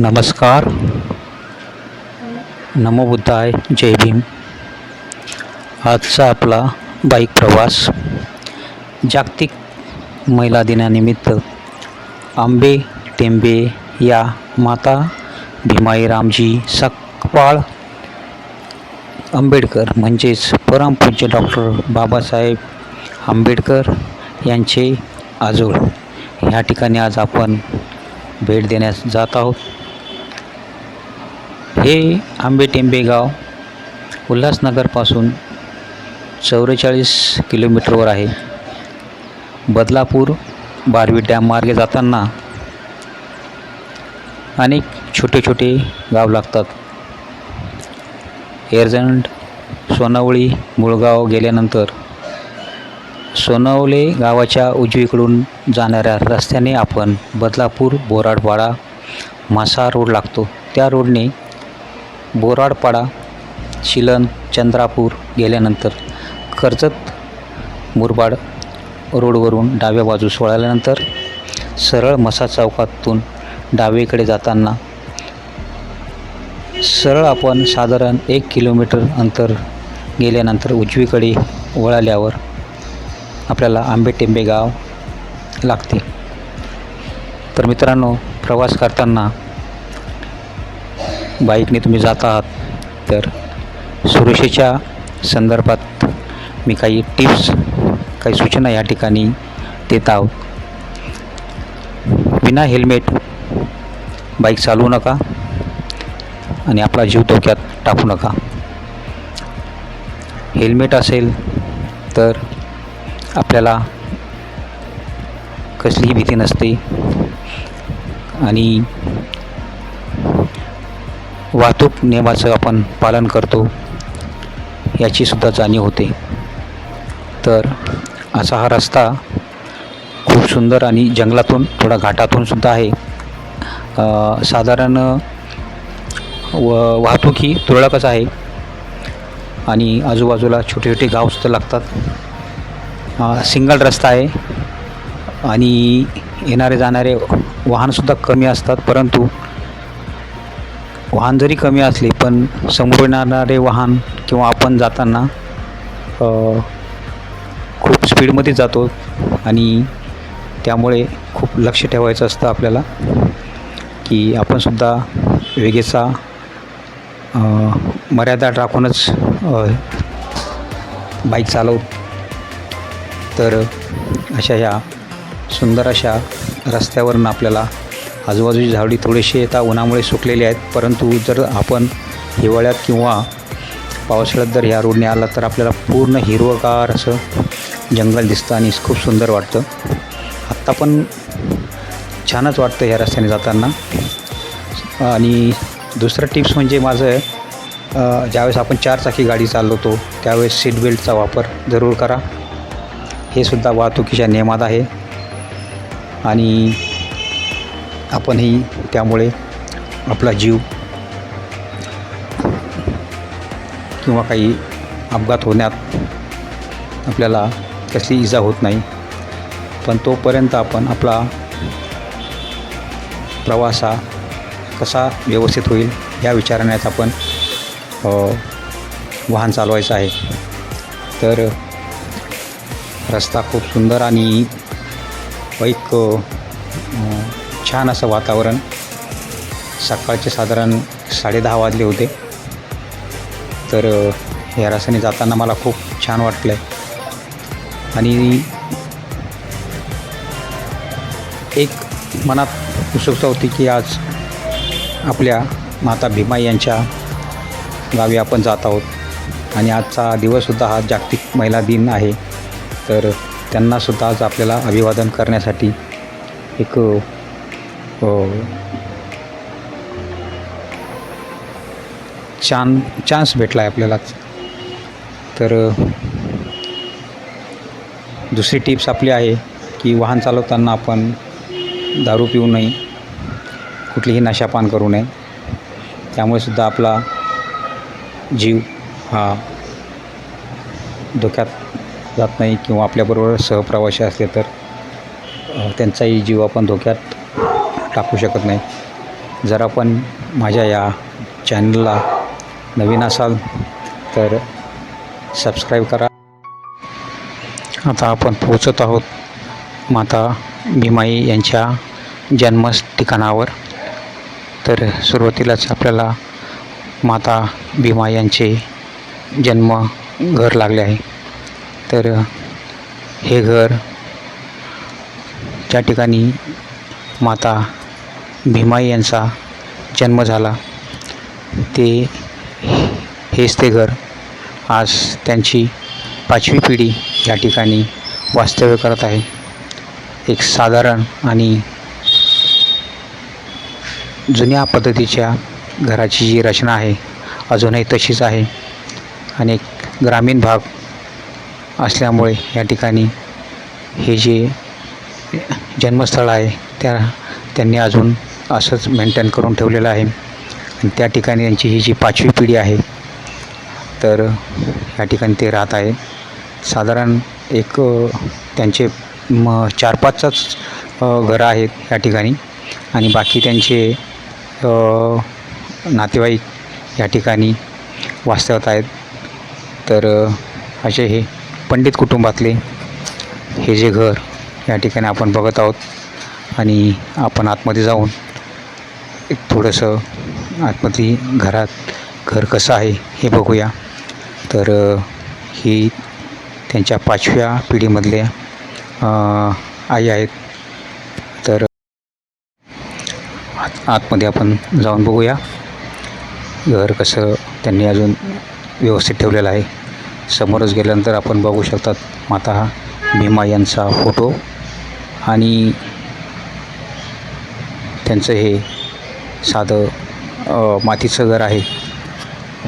नमस्कार. नमो बुद्धाय जय भीम. आजचा आपला बाईक प्रवास. जागतिक महिला दिनानिमित्त आंबे टेंबे या माता भीमाई रामजी सकपाळ आंबेडकर म्हणजेच परमपूज्य डॉक्टर बाबासाहेब आंबेडकर यांचे आजोळ. ह्या ठिकाणी आज आपण भेट देण्यास जात आहोत. हे आंबेटेंबे गाव उल्हासनगरपासून चौवेचाळीस किलोमीटरवर आहे. बदलापूर बारवी डॅम मार्गे जाताना अनेक छोटे छोटे गाव लागतात. एरजंड सोनावळी मुळगाव गेल्यानंतर सोनवले गावाच्या उजवीकडून जाणाऱ्या रस्त्याने आपण बदलापूर बोराडवाडा मासा रोड लागतो. त्या रोडने बोराडपाडा शिलन चंद्रापूर गेल्यानंतर कर्जत मुरबाड रोडवरून डाव्या बाजूस वळाल्यानंतर सरळ मसा चौकातून डावीकडे जाताना सरळ आपण साधारण एक किलोमीटर अंतर गेल्यानंतर उजवीकडे वळाल्यावर आपल्याला आंबेटेंबे गाव लागते. तर मित्रांनो प्रवास करताना बाईकने तुम्ही जात आहात. तर सुरक्षेच्या संदर्भात मी काही टिप्स काही सूचना या ठिकाणी देत आहोत विना हेल्मेट बाईक चालवू नका आणि आपला जीव धोक्यात टाकू नका. हेल्मेट असेल तर आपल्याला कसलीही भीती नसते आणि वाहतूक नियमाचं आपण पालन करतो याचीसुद्धा जाणीव होते. तर असा हा रस्ता खूप सुंदर आणि जंगलातून थोडा घाटातून सुद्धा आहे. साधारण व वाहतूक ही तुरळकच आहे. आणि आजूबाजूला छोटे छोटे गावसुद्धा लागतात. सिंगल रस्ता आहे. आणि येणारे जाणारे वाहनसुद्धा कमी असतात परंतु वाहन जरी कमी असले पण समोर येणारे वाहन किंवा आपण जाताना खूप स्पीडमध्ये जातो आणि त्यामुळे खूप लक्ष ठेवायचं असतं आपल्याला की आपणसुद्धा वेगेचा मर्यादा राखूनच बाईक चालवू. तर अशा ह्या सुंदर अशा रस्त्यावरून आपल्याला आजूबाजूची झाडी थोडीशी आता उन्हामुळे सुकलेली आहेत. परंतु जर आपण हिवाळ्यात किंवा पावसाळ्यात जर ह्या रोडने आला तर आपल्याला पूर्ण हिरवगार असं जंगल दिसतं आणि खूप सुंदर वाटतं. आत्ता पण छानच वाटतं ह्या रस्त्याने जाताना. आणि दुसरं टिप्स म्हणजे माझं ज्यावेळेस आपण चारचाकी गाडी चालवतो त्यावेळेस सीट बेल्टचा वापर जरूर करा. हे सुद्धा वाहतुकीच्या नियमात आहे. आणि आपणही त्यामुळे आपला जीव किंवा काही अपघात होण्यात आपल्याला कसली इजा होत नाही. पण तोपर्यंत आपण आपला प्रवास हा कसा व्यवस्थित होईल या विचारानेच आपण वाहन चालवायचं आहे. तर रस्ता खूप सुंदर आणि एक छान असं वातावरण. सकाळचे साधारण साडेदहा वाजले होते. तर अ, या रस्त्याने जाताना मला खूप छान वाटलं आहे आणि एक मनात उत्सुकता होती की आज आपल्या माता भीमाई यांच्या गावी आपण जात आहोत. आणि आजचा दिवससुद्धा हा जागतिक महिला दिन आहे. तर त्यांनासुद्धा आज आपल्याला अभिवादन करण्यासाठी एक हो. छान चान्स भेटला आहे आपल्यालाच तर दुसरी टिप्स आपली आहे की वाहन चालवताना आपण दारू पिऊ नये. कुठलीही नशापान करू नये. त्यामुळे सुद्धा आपला जीव हा धोक्यात जात नाही किंवा आपल्याबरोबर सहप्रवासी असले तर त्यांचाही जीव आपण धोक्यात टाकू शकत नाही. जर आपण माझ्या या चॅनलला नवीन असाल तर सबस्क्राईब करा. आता आपण पोहोचत आहोत माता भीमाई यांच्या जन्म ठिकाणावर तर सुरुवातीलाच आपल्याला माता भीमा यांचे जन्म घर लागले आहे. तर हे घर ज्या ठिकाणी माता भीमाई यांचा जन्म झाला. ते हेच ते घर आज त्यांची पाचवी पिढी या ठिकाणी वास्तव्य करत आहे. एक साधारण आणि जुन्या पद्धतीच्या घराची जी रचना आहे अजूनही तशीच आहे. आणि एक ग्रामीण भाग असल्यामुळे या ठिकाणी हे जे जन्मस्थळ आहे त्या त्यांनी अजून असंच मेंटेन करून ठेवलेलं आहे. आणि त्या ठिकाणी यांची ही जी पाचवी पिढी आहे तर या ठिकाणी ते राहत आहे. साधारण एक त्यांचे म चार पाचच घरं आहेत या ठिकाणी. आणि बाकी त्यांचे नातेवाईक या ठिकाणी वास्तवत आहेत. तर असे हे पंडित कुटुंबातले हे जे घर या ठिकाणी आपण बघत आहोत. आणि आपण आतमध्ये जाऊन एक थोडंसं आतमधली घरात घर कसं आहे हे बघूया. तर ही त्यांच्या पाचव्या पिढीमधल्या आई आहेत. तर आत आतमध्ये आपण जाऊन बघूया. घर कसं त्यांनी अजून व्यवस्थित ठेवलेलं आहे. समोरच गेल्यानंतर आपण बघू शकतात माता भीमा यांचा फोटो आणि त्यांचं हे साधं मातीचं घर आहे.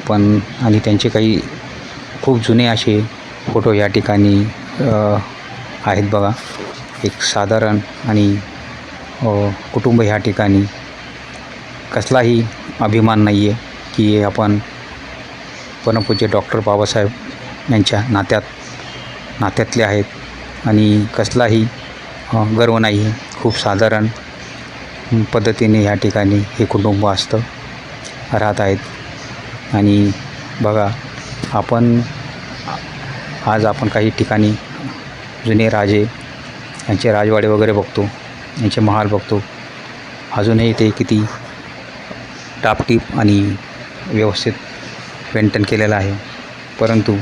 पण आणि त्यांचे काही खूप जुने असे फोटो या ठिकाणी आहेत बघा. एक साधारण आणि कुटुंब ह्या ठिकाणी. कसलाही अभिमान नाही आहे की आपण परमपूज्य डॉक्टर बाबासाहेब यांच्या नात्यात नात्यातले आहेत. आणि कसलाही गर्व नाही आहे खूप साधारण पद्धतीने ह्या ठिकाणी हे कुटुंब असतं राहत आहेत. आणि बघा आपण आज आपण काही ठिकाणी जुने राजे यांचे राजवाडे वगैरे बघतो यांचे महाल बघतो. अजूनही ते किती टापटीप आणि व्यवस्थित पेंटन केलेलं आहे. परंतु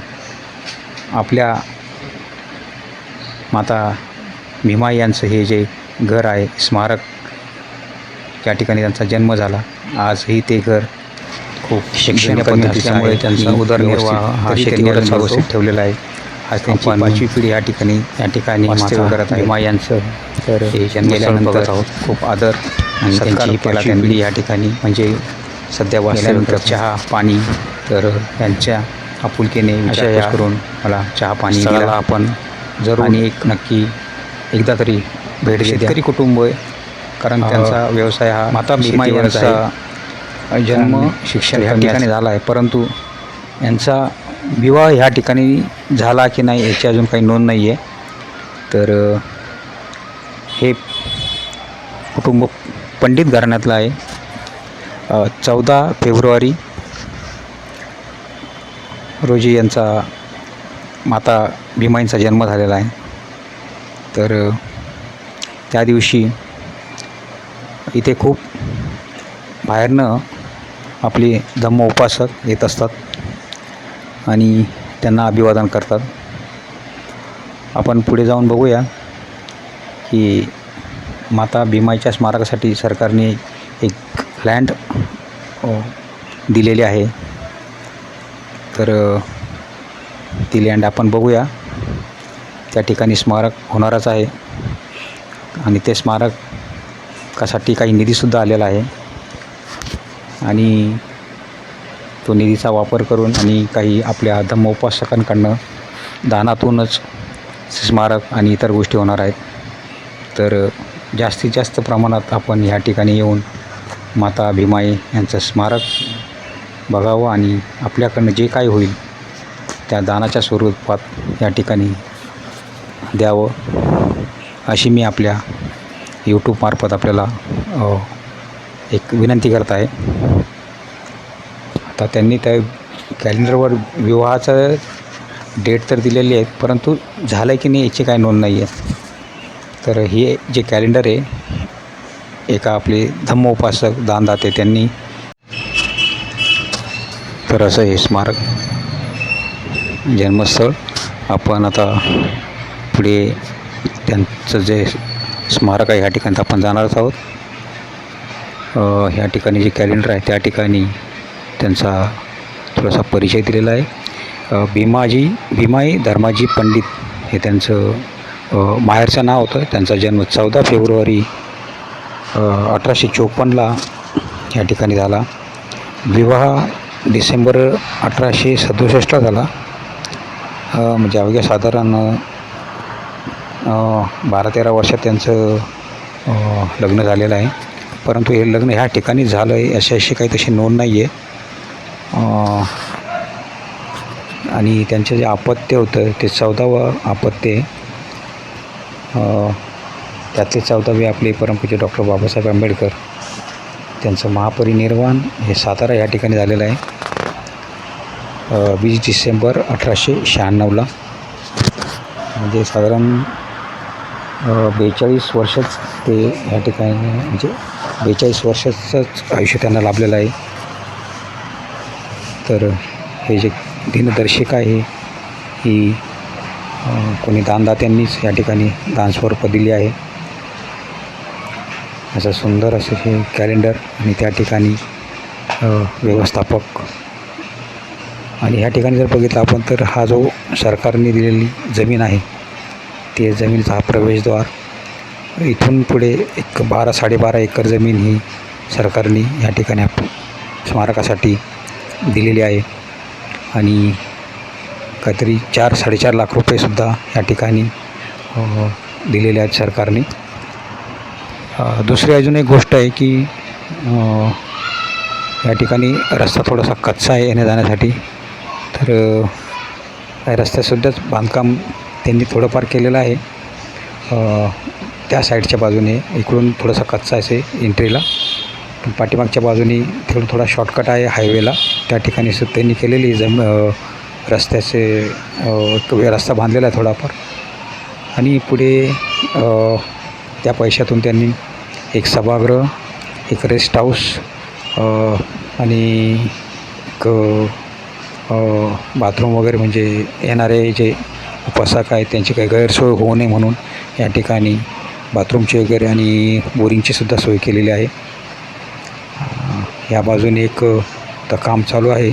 आपल्या माता भीमा यांचं हे जे घर आहे स्मारक त्या ठिकाणी त्यांचा जन्म झाला. आजही ते घर खूप शिक्षण कमी असल्यामुळे त्यांचा उदरनिर्वाह हा शेतीवरच व्यवस्थित ठेवलेला आहे. आज त्यांची पाचवी पिढी या ठिकाणी या ठिकाणी वास्तव्य करत आहे तर हे जन्मल्यानंतर खूप आदर आणि त्यांची पाचवी पिढी या ठिकाणी म्हणजे सध्या वास्तव्य चहा पाणी तर यांच्या आपुलकीने विचारपूस करून मला चहा पाणी आपण जरूर आणि एक नक्की एकदा तरी भेट शेतकरी कुटुंब कारण त्यांचा व्यवसाय हा माता भीमा यांचा जन्म शिक्षण ह्या ठिकाणी झाला आहे. परंतु यांचा विवाह ह्या ठिकाणी झाला की नाही याची अजून काही नोंद नाही आहे. तर हे कुटुंब पंडित घराण्यातलं आहे. चौदा फेब्रुवारी रोजी यांचा माता भीमाईंचा जन्म झालेला आहे. तर त्या दिवशी इथे खूप बाहेरनं आपली धम्म उपासक येत असतात आणि त्यांना अभिवादन करतात. आपण पुढे जाऊन बघूया की माता भीमाईच्या स्मारकासाठी सरकारने एक लँड दिलेली आहे. तर ती लँड आपण बघूया. त्या ठिकाणी स्मारक होणारच आहे. आणि ते स्मारक स्मारकासाठी काही निधीसुद्धा आलेला आहे. आणि तो निधीचा वापर करून आणि काही आपल्या धम्मोपासकांकडनं दानातूनच स्मारक आणि इतर गोष्टी होणार आहेत. तर जास्तीत जास्त प्रमाणात आपण ह्या ठिकाणी येऊन माता भीमाई यांचं स्मारक बघावं आणि आपल्याकडनं जे काही होईल त्या दानाच्या स्वरूपात या ठिकाणी द्यावं अशी मी आपल्या यूट्यूबमार्फत आपल्याला एक विनंती करत आहे आता त्यांनी त्या कॅलेंडरवर विवाहाचं डेट तर दिलेली आहे परंतु झालं आहे की नाही याची काय नोंद नाही आहे. तर हे जे कॅलेंडर आहे एका आपले धम्मोपासक दानदाते त्यांनी तर असं हे स्मारक जन्मस्थळ. आपण आता पुढे त्यांचं जे स्मारक आहे ह्या ठिकाणी आपण जाणारच आहोत. ह्या ठिकाणी जे कॅलेंडर आहे त्या ठिकाणी त्यांचा थोडासा परिचय दिलेला आहे. भीमाजी भीमाई धर्माजी पंडित हे त्यांचं माहेरचं नाव होतं. त्यांचा जन्म चौदा फेब्रुवारी अठराशे चोपन्नला या ठिकाणी झाला. विवाह डिसेंबर अठराशे सदुसष्टला झाला. म्हणजे अवघ्या साधारण बारा तेरा वर्षात त्यांचं लग्न झालेलं आहे. परंतु हे लग्न ह्या ठिकाणी झालं आहे अशी अशी काही तशी नोंद नाही आहे आणि त्यांचं जे अपत्य होतं ते चौदावं अपत्य आहे. त्यातले चौदावे आपले परमपूज्य डॉक्टर बाबासाहेब आंबेडकर. त्यांचं महापरिनिर्वाण हे सातारा या ठिकाणी झालेलं आहे. वीस डिसेंबर अठराशे शहाण्णवला. म्हणजे साधारण बेचाळीस वर्षच ते ह्या ठिकाणी म्हणजे बेचाळीस वर्षाचंच आयुष्य त्यांना लाभलेलं आहे. तर हे जे दिनदर्शिका आहे ही कोणी दानदात्यांनीच या ठिकाणी दानस्वरूप दिली आहे. असं सुंदर असं हे कॅलेंडर आणि त्या ठिकाणी व्यवस्थापक. आणि ह्या ठिकाणी जर बघितलं आपण तर हा जो सरकारने दिलेली जमीन आहे ते जमिनीचा हा प्रवेशद्वार. इथून पुढे एक बारा साडेबारा एकर जमीन ही सरकारने या ठिकाणी आप स्मारकासाठी दिलेली आहे. आणि काहीतरी चार साडेचार लाख रुपयेसुद्धा या ठिकाणी दिलेले आहेत सरकारने. दुसरी अजून एक गोष्ट आहे की या ठिकाणी रस्ता थोडासा कच्चा आहे येण्या जाण्यासाठी. तर रस्त्यासुद्धाच बांधकाम त्यांनी थोडंफार केलेलं आहे. त्या साईडच्या बाजूने इकडून थोडासा कच्चा असे एंट्रीला. पण पाठीमागच्या बाजूने तिकडून थोडा शॉर्टकट आहे हायवेला. त्या ठिकाणी सुद्धा त्यांनी केलेली जम रस्त्याचे एक रस्ता बांधलेला आहे थोडाफार. आणि पुढे त्या पैशातून त्यांनी एक सभागृह एक रेस्ट हाऊस आणि एक बाथरूम वगैरे म्हणजे येणारे जे उपासा आहेत त्यांची काही गैरसोय होऊ नये म्हणून या ठिकाणी बाथरूमची वगैरे आणि बोरिंगची सुद्धा सोय केलेली आहे. या बाजूने एक तर काम चालू आहे.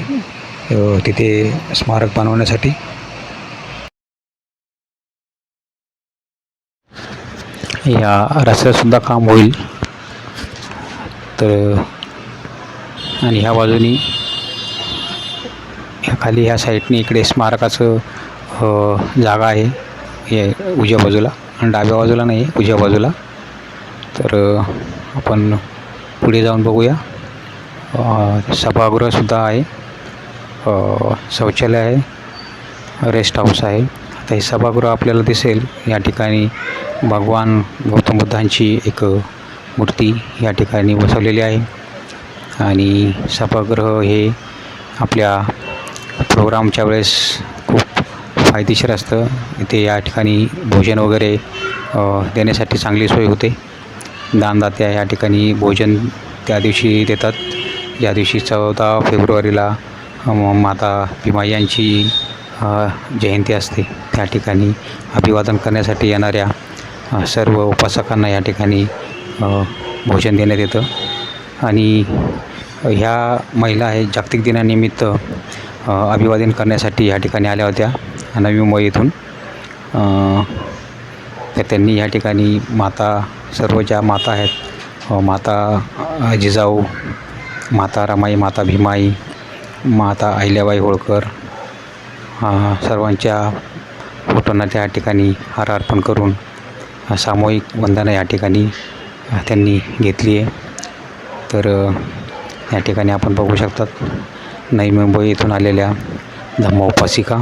तिथे स्मारक बनवण्यासाठी. या रस्त्यातसुद्धा काम होईल. तर आणि ह्या बाजूनी ह्या खाली ह्या साईडने इकडे स्मारकाचं जागा आहे. हे उजव्या बाजूला. आणि डाव्या बाजूला नाही आहे उजव्या बाजूला. तर आपण पुढे जाऊन बघूया. सभागृहसुद्धा आहे. शौचालय आहे. रेस्ट हाऊस आहे. आता हे सभागृह आपल्याला दिसेल. या ठिकाणी भगवान गौतम बुद्धांची एक मूर्ती या ठिकाणी बसवलेली आहे. आणि सभागृह हे आपल्या प्रोग्रामच्या वेळेस खूप फायदेशीर असतं. इथे या ठिकाणी भोजन वगैरे देण्यासाठी चांगली सोय होते. दानदात्या या ठिकाणी भोजन त्या दिवशी देतात. या दिवशी चौदा फेब्रुवारीला माता भीमाई यांची जयंती असते त्या ठिकाणी अभिवादन करण्यासाठी येणाऱ्या सर्व उपासकांना या ठिकाणी भोजन देण्यात येतं. आणि ह्या महिला आहे जागतिक दिनानिमित्त अभिवादन करण्यासाठी या ठिकाणी आल्या होत्या. नवी मुंबई येथून. तर त्यांनी या ठिकाणी माता सर्व ज्या माता आहेत माता जिजाऊ माता रमाई माता भीमाई माता अहिल्याबाई होळकर सर्वांच्या फोटोंना त्या ठिकाणी हार अर्पण करून सामूहिक वंदना या ठिकाणी त्यांनी घेतली आहे. तर या ठिकाणी आपण बघू शकतात नवी मुंबई येथून आलेल्या धम्म उपासिका.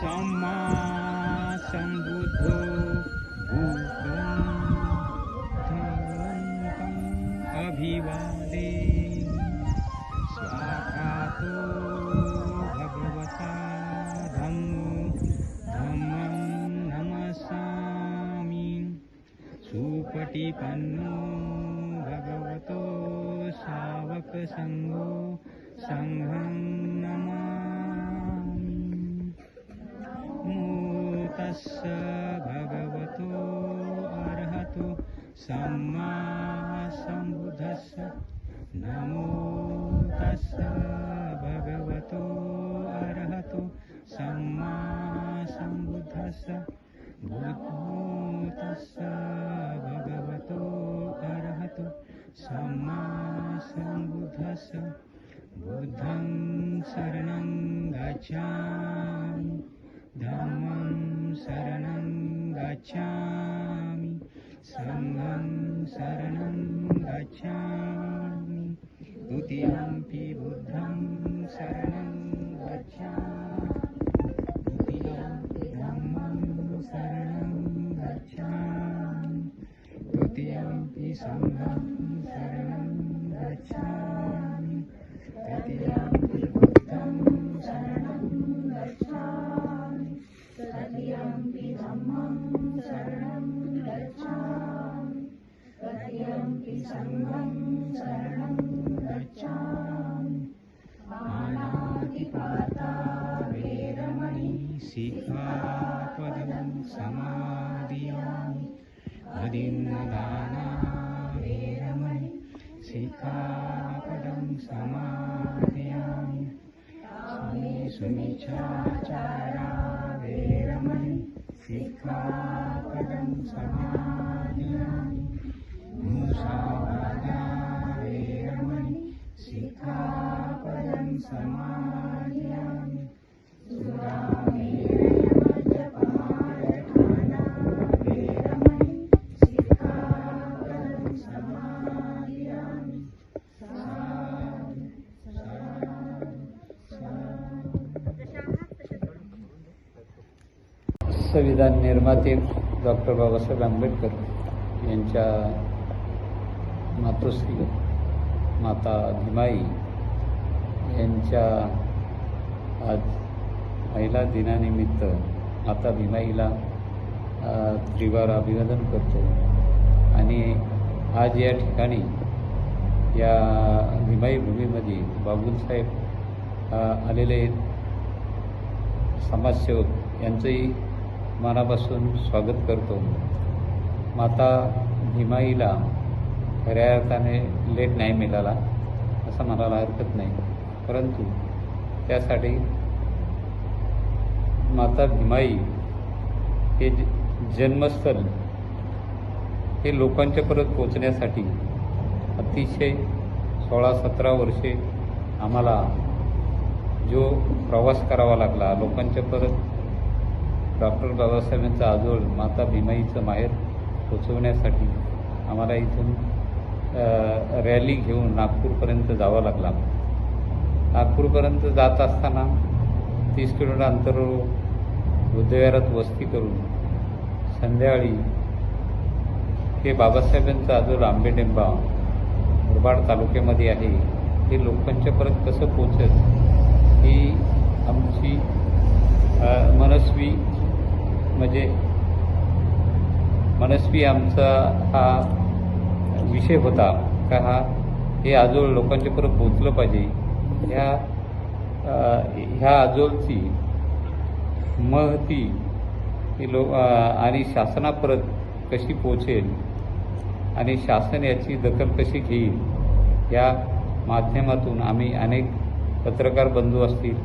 सम्मा सम्बुद्धो बुद्धं भगवन्तम् अभिवादे। स्वाकातो भगवता धम्मो धम्मं नमसामि सुपटिपन्नो भगवतो सावकसङ्गो। सङ्घं सम्मा सम्बुद्धस्स नमो तस्स भगवतो अर्हतो। सम्मा सम्बुद्धस्स बुद्धो तस्स भगवतो अर्हतो। सम्मा सम्बुद्धस्स बुद्धं शरणं गच्छामि। धम्मं शरणं गच्छामि සංඝං සරණං ගච්ඡාමි ဒုတိယံ පි බුද්ධ समचा शरणं वेरमणि सिखा पदं समाधिया अधिमदानावे रमणि सिखा पदं समापयामि सुमि चाचाणा वैरमणि सिखा संविधान निर्माते डॉक्टर बाबासाहेब आंबेडकर यांच्या मातोश्री माता भीमाई यांच्या आज महिला दिनानिमित्त माता भीमाईला त्रिवार अभिवादन करतो. आणि आज या ठिकाणी या भीमाई भूमीमध्ये बाबूलसाहेब आलेले समाजसेवक यांचंही मनापासून स्वागत करतो. माता भीमाईला खऱ्या अर्थाने लेट नाही मिळाला असं म्हणायला हरकत नाही. परंतु त्यासाठी माता भीमाई हे जन्मस्थल जन्मस्थळ हे लोकांच्या परत पोचण्यासाठी अतिशय सोळा सतरा वर्षे आम्हाला जो प्रवास करावा लागला लोकांच्या परत डॉक्टर बाबासाहेबांचा आजोळ माता भीमाईचं माहेर पोचवण्यासाठी आम्हाला इथून रॅली घेऊन नागपूरपर्यंत जावा लागला. नागपूरपर्यंत जात असताना तीस किलोमीटर अंतरावर बुद्धविहारात वस्ती करून संध्याकाळी हे बाबासाहेबांचं आजोळ आंबेडेंबा मुरबाड तालुक्यामध्ये आहे. हे लोकांच्यापर्यंत कसं पोचत ही आमची मनस्वी म्हणजे मनस्वी आमचा हा विषय होता का हा हे आजोळ लोकांच्यापर्यंत पोहोचलं पाहिजे. ह्या ह्या आजोळची महती ही लो आणि शासनापर्यंत कशी पोचेल आणि शासन याची दखल कशी घेईल या माध्यमातून आम्ही अनेक पत्रकार बंधू असतील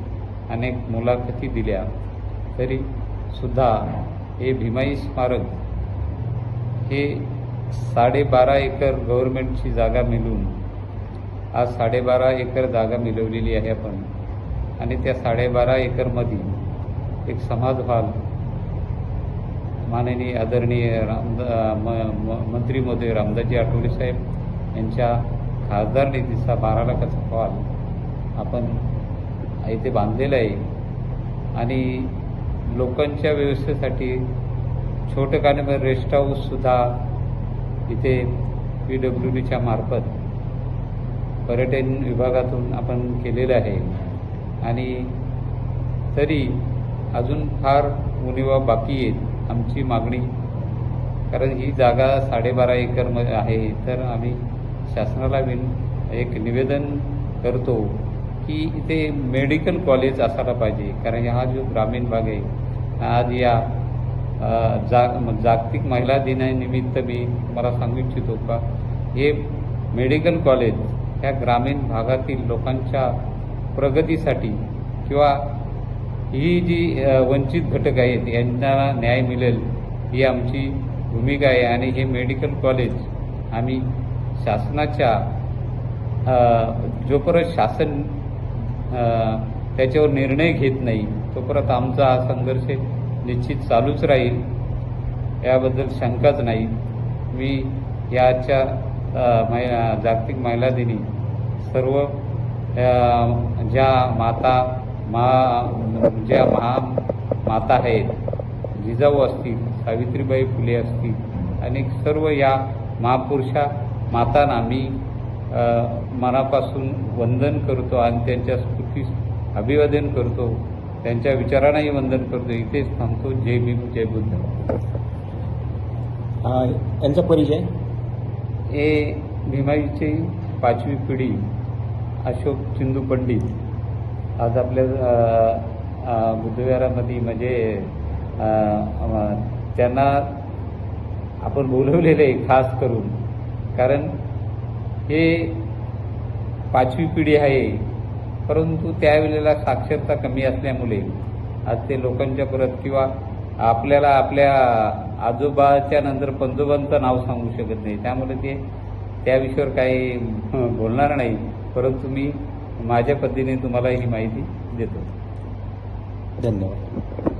अनेक मुलाखती दिल्या. तरी सुद्धा हे भीमाई स्मारक हे साडेबारा एकर गव्हर्नमेंटची जागा मिळून आज साडेबारा एकर जागा मिळवलेली आहे आपण. आणि त्या साडेबारा एकरमध्ये एक समाज हॉल माननीय आदरणीय रामदा म म मंत्री महोदय रामदासजी आठवले साहेब यांच्या खासदार निधीचा बारा लाखाचा हॉल आपण इथे बांधलेला आहे. आणि लोकांच्या व्यवस्थेसाठी छोटं कानेमध्ये रेस्ट हाऊससुद्धा इथे पी डब्ल्यू डीच्या मार्फत पर्यटन विभागातून आपण केलेलं आहे. आणि तरी अजून फार उणिवा बाकी आहेत आमची मागणी. कारण ही जागा साडेबारा एकरमध्ये आहे तर आम्ही शासनाला विन एक निवेदन करतो की इथे मेडिकल कॉलेज असायला पाहिजे. कारण हा जो ग्रामीण भाग आहे आज या जा जागतिक महिला दिनानिमित्त मी तुम्हाला सांगू इच्छितो का? हे मेडिकल कॉलेज ह्या ग्रामीण भागातील लोकांच्या प्रगतीसाठी किंवा ही जी वंचित घटक आहेत यांना न्याय मिळेल ही आमची भूमिका आहे. आणि हे मेडिकल कॉलेज आम्ही शासनाच्या जोपर्यंत शासन त्याच्यावर निर्णय घेत नाही तोपर्यंत आमचा हा संघर्ष निश्चित चालूच राहील. याबद्दल शंकाच नाही. मी याच्या महिला जागतिक महिला दिनी सर्व ज्या माता मा ज्या महा माता आहेत जिजाऊ असतील सावित्रीबाई फुले असतील आणि सर्व या महापुरुषा मातांना मी मनापासून वंदन करतो आणि त्यांच्या स्फूर्तीस अभिवादन करतो. त्यांच्या विचारांनाही वंदन करतो. इथेच थांबतो. जय भीम जय बुद्ध. यांचा परिचय? हे भीमाईची पाचवी पिढी अशोक चिंदू पंडित. आज आपल्या बुद्धविहारामध्ये म्हणजे त्यांना आपण बोलवलेलं आहे खास करून. कारण हे पाचवी पिढी आहे. परंतु त्यावेळेला साक्षरता कमी असल्यामुळे आज ते लोकांच्या परत किंवा आपल्याला आपल्या आजोबाच्या नंतर पंजोबांचं नाव सांगू शकत नाही. त्यामुळे ते त्या विषयावर काही बोलणार नाही. परंतु मी माझ्या पद्धतीने तुम्हाला ही माहिती देतो. धन्यवाद.